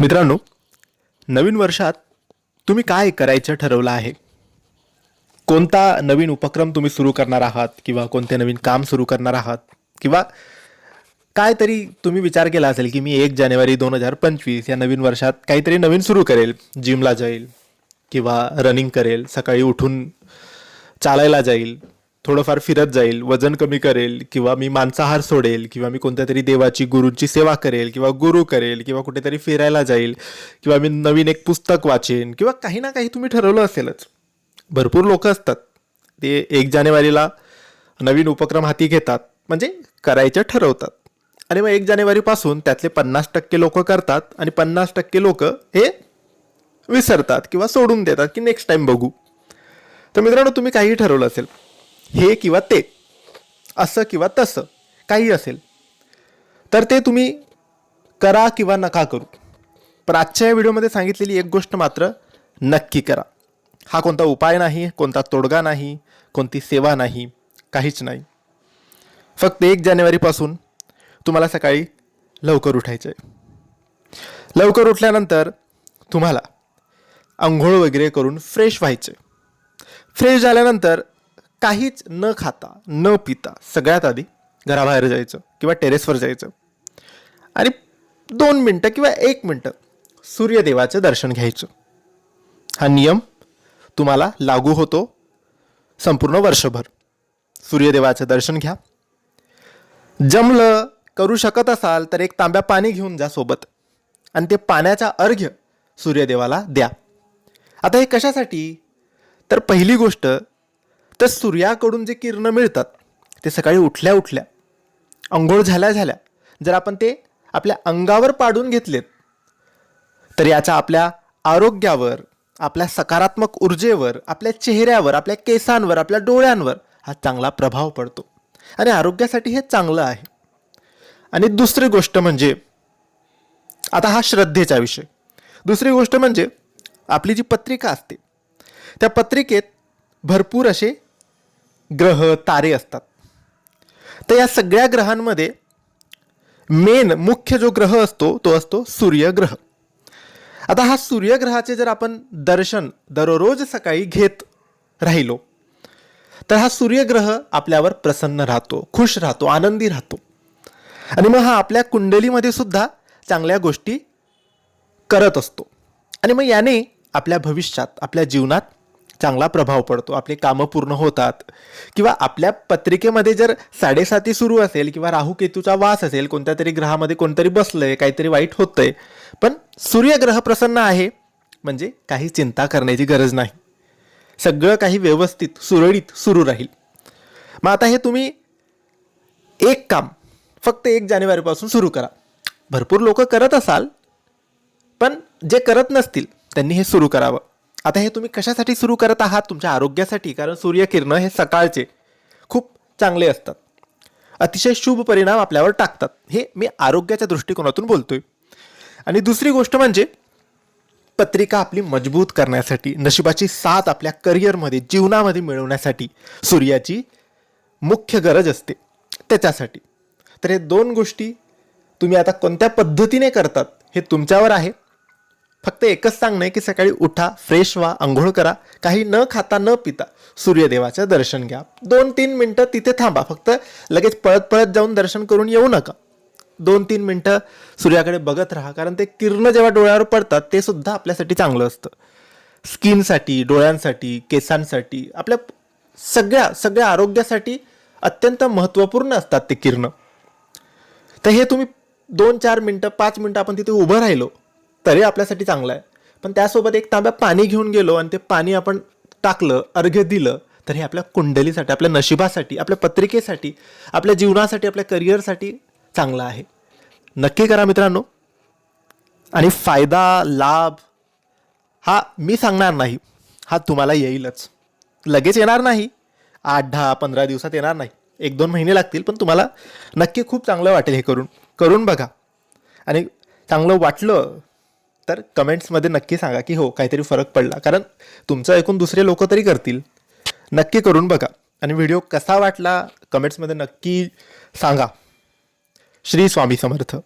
मित्रांनो नवीन वर्षात तुम्ही काय करायचं ठरवलं आहे? कोणता नवीन उपक्रम तुम्ही सुरू करणार आहात किंवा कोणते नवीन काम सुरू करणार आहात? किंवा काय तरी तुम्ही विचार केला असेल की मी एक जानेवारी दोन हजार पंचवीस या नवीन वर्षात काहीतरी नवीन सुरू करेल जिमला जाईल किंवा रनिंग करेल सकाळी उठून चालायला जाईल. थोडंफार फिरत जाईल वजन कमी करेल किंवा मी मांसाहार सोडेल किंवा मी कोणत्या तरी देवाची गुरूंची सेवा करेल किंवा गुरु करेल किंवा कुठेतरी फिरायला जाईल किंवा मी नवीन एक पुस्तक वाचेन किंवा काही ना काही तुम्ही ठरवलं असेलच. भरपूर लोक असतात. ते एक जानेवारीला नवीन उपक्रम हाती घेतात म्हणजे करायचं ठरवतात. आणि मग एक जानेवारीपासून त्यातले पन्नास टक्के लोक करतात आणि पन्नास टक्के लोक हे विसरतात किंवा सोडून देतात की नेक्स्ट टाईम बघू. तर मित्रांनो तुम्ही काहीही ठरवलं असेल हे किंवा ते. असं किंवा तसं. काही असेल. तर ते तुम्ही करा किंवा नका करू. पण आजच्या या व्हिडिओमध्ये सांगितलेली एक गोष्ट मात्र नक्की करा. हा कोणता उपाय नाही कोणता तोडगा नाही कोणती सेवा नाही काहीच नाही. फक्त एक जानेवारीपासून तुम्हाला सकाळी लवकर उठायचं आहे. लवकर उठल्यानंतर तुम्हाला आंघोळ वगैरे करून फ्रेश व्हायचे फ्रेश झाल्यानंतर काहीच न खाता न पिता सगळ्यात आधी घराबाहेर जायचं किंवा टेरेसवर जायचं. आणि दोन मिनटं किंवा एक मिनटं सूर्यदेवाचं दर्शन घ्यायचं. हा नियम तुम्हाला लागू होतो संपूर्ण वर्षभर. सूर्यदेवाचं दर्शन घ्या. जमलं करू शकत असाल तर एक तांब्या पाणी घेऊन जा सोबत. आणि ते पाण्याचा अर्घ्य सूर्यदेवाला द्या. आता हे कशासाठी? तर पहिली गोष्ट तर सूर्याकडून जे किरणं मिळतात ते सकाळी उठल्या उठल्या अंघोळ झाल्या झाल्या जर आपण ते आपल्या अंगावर पाडून घेतलेत तर याचा आपल्या आरोग्यावर आपल्या सकारात्मक ऊर्जेवर आपल्या चेहऱ्यावर आपल्या केसांवर आपल्या डोळ्यांवर हा चांगला प्रभाव पडतो. आणि आरोग्यासाठी हे चांगलं आहे. आणि दुसरी गोष्ट म्हणजे आता हा श्रद्धेचा विषय. दुसरी गोष्ट म्हणजे आपली जी पत्रिका असते त्या पत्रिकेत भरपूर असे ग्रह तारे असतात. तर या सगळ्या ग्रहांमध्ये मेन मुख्य जो ग्रह असतो तो असतो सूर्यग्रह. आता हा सूर्यग्रहाचे जर आपण दर्शन दररोज सकाळी घेत राहिलो तर हा सूर्यग्रह आपल्यावर प्रसन्न राहतो खुश राहतो आनंदी राहतो. आणि मग हा आपल्या कुंडलीमध्ये सुद्धा चांगल्या गोष्टी करत असतो. आणि मग याने आपल्या भविष्यात आपल्या जीवनात चांगला प्रभाव पडतो आपले कामं पूर्ण होतात. किंवा आपल्या पत्रिकेमध्ये जर साडेसाती सुरू असेल किंवा राहू केतूचा वास असेल कोणत्या तरी ग्रहामध्ये कोणतरी बसलंय काहीतरी वाईट होतंय पण सूर्यग्रह प्रसन्न आहे म्हणजे काही चिंता करण्याची गरज नाही. सगळं काही व्यवस्थित सुरळीत सुरू राहील. मग आता हे तुम्ही एक काम फक्त एक जानेवारीपासून सुरू करा. भरपूर लोक करत असाल पण जे करत नसतील त्यांनी हे सुरू करावं. आता हे तुम्ही कशासाठी सुरू करत आहात? तुमच्या आरोग्यासाठी कारण सूर्यकिरणं हे सकाळचे खूप चांगले असतात. अतिशय शुभ परिणाम आपल्यावर टाकतात. हे मी आरोग्याच्या दृष्टिकोनातून बोलतोय. आणि दुसरी गोष्ट म्हणजे पत्रिका आपली मजबूत करण्यासाठी नशिबाची साथ आपल्या करिअरमध्ये जीवनामध्ये मिळवण्यासाठी सूर्याची मुख्य गरज असते. त्याच्यासाठी. तर हे दोन गोष्टी तुम्ही आता कोणत्या पद्धतीने करतात हे तुमच्यावर आहे. फक्त एकच सांगणं आहे की सकाळी उठा फ्रेश व्हा आंघोळ करा. काही न खाता न पिता सूर्यदेवाचं दर्शन घ्या. दोन तीन मिनटं तिथे थांबा. फक्त लगेच पळत पळत जाऊन दर्शन करून येऊ नका. दोन तीन मिनटं सूर्याकडे बघत राहा. कारण ते किरण जेव्हा डोळ्यावर पडतात ते सुद्धा आपल्यासाठी चांगलं असतं. स्किनसाठी डोळ्यांसाठी केसांसाठी आपल्या सगळ्या सगळ्या आरोग्यासाठी अत्यंत महत्त्वपूर्ण असतात ते किरणं. तर हे तुम्ही दोन चार मिनटं पाच मिनटं आपण तिथे उभं राहिलो. तरी आपल्यासाठी चांगलं आहे. पण त्यासोबत एक तांब्या पाणी घेऊन गेलो आणि ते पाणी आपण टाकलं अर्घ्य दिलं तर हे आपल्या कुंडलीसाठी आपल्या नशिबासाठी आपल्या पत्रिकेसाठी आपल्या जीवनासाठी आपल्या करिअरसाठी चांगलं आहे. नक्की करा मित्रांनो. आणि फायदा लाभ हा मी सांगणार नाही. हा तुम्हाला येईलच. लगेच येणार नाही. आठ दहा पंधरा दिवसात येणार नाही. एक दोन महिने लागतील पण तुम्हाला नक्की खूप चांगलं वाटेल हे करून. करून बघा. आणि चांगलं वाटलं तर कमेंट्समध्ये नक्की सांगा की हो काहीतरी फरक पडला. कारण तुमचं ऐकून दुसरे लोक तरी करतील. नक्की करून बघा. आणि व्हिडिओ कसा वाटला कमेंट्समध्ये नक्की सांगा. श्री स्वामी समर्थ.